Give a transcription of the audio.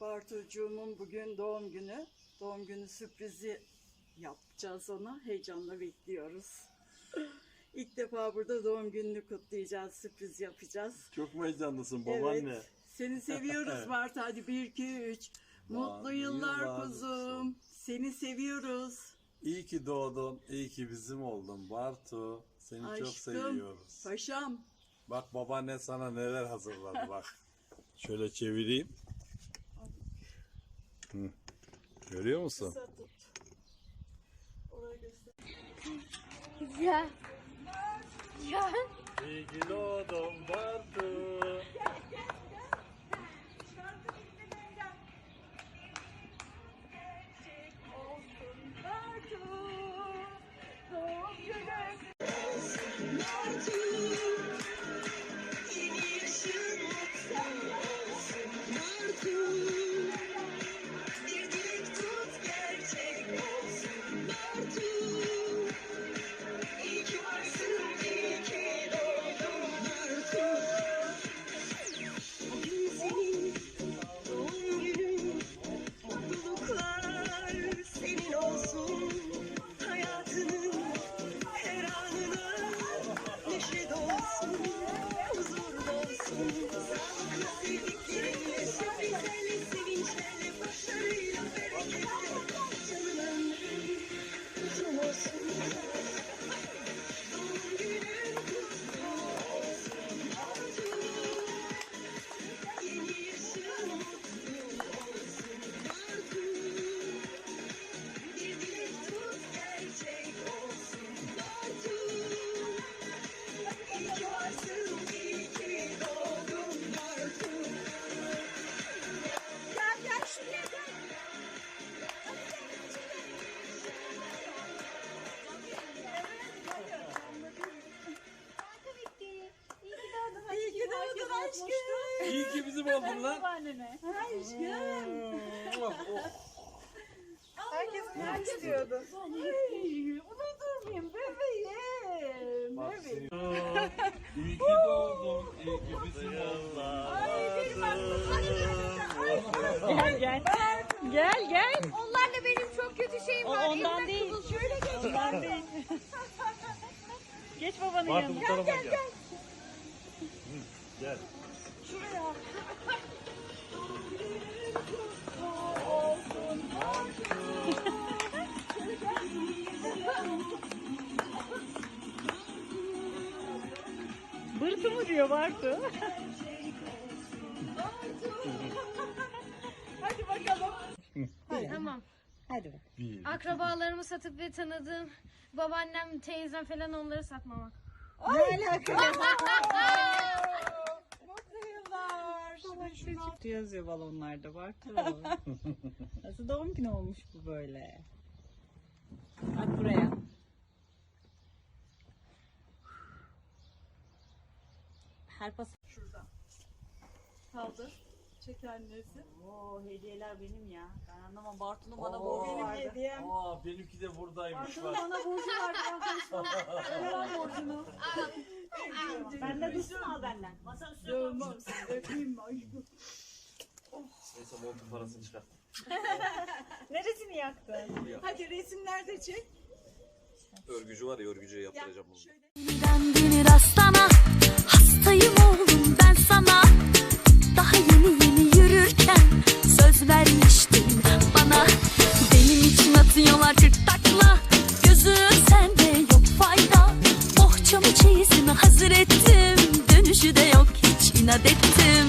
Bartucuğumun bugün doğum günü. Doğum günü sürprizi yapacağız ona. Heyecanla bekliyoruz. İlk defa burada doğum gününü kutlayacağız, sürpriz yapacağız. Çok mu heyecanlısın babaanne? Evet. Seni seviyoruz Mart. Hadi 1 2 3. Mutlu yıllar yıllar kuzum. Seni seviyoruz. İyi ki doğdun, iyi ki bizim oldun Bartu. Seni çok Aşkım, seviyoruz. Paşam. Bak babaanne sana neler hazırladı bak. Şöyle çevireyim. Hı. Görüyor musun? Ya. Ya. İyi aşkım. İyi ki bizim oldun lan. Aşkım. Herkes Herkes istiyordu. Ay, unutur muyum bebeğim? Bebeğim. İyi ki doğdun, iyi ki bizim oldun. Gel gel. Gel gel. Onlarla benim çok kötü şeyim O var. ondan Elimden değil. şöyle geç. Ondan değil. Geç babanın yanına. bu tarafa gel. Gel. Bırtı mı diyor Bartu? Hadi bakalım. Tamam. Hadi bak. Akrabalarımı satıp ve tanıdığım babaannem, teyzem falan onları satmamak. Ne alaka? Şuna şuna. Bartu yazıyor balonlarda Bartu. Nasıl doğum günü olmuş bu böyle? Bak buraya. Her pas. Şuradan. Kaldır. Çek annesi. Oo hediyeler benim ya. Ben anlamam. Bartu'nun bana Oo. borcu Benim vardı. hediyem. Aa benimki de buradaymış Bartu'nun bak. bana borcu vardı arkadaşlar. Ömer borcunu. Ben de dursun al benden. Masanın üstüne koymuşum seni. Öpeyim mi aşkım? Neyse montun parasını çıkart. Neresini yaktın? Hadi resimler de çek. Örgücü var ya örgücüye yaptıracağım bunu. Şöyle. Dönüşü de yok hiç inat ettim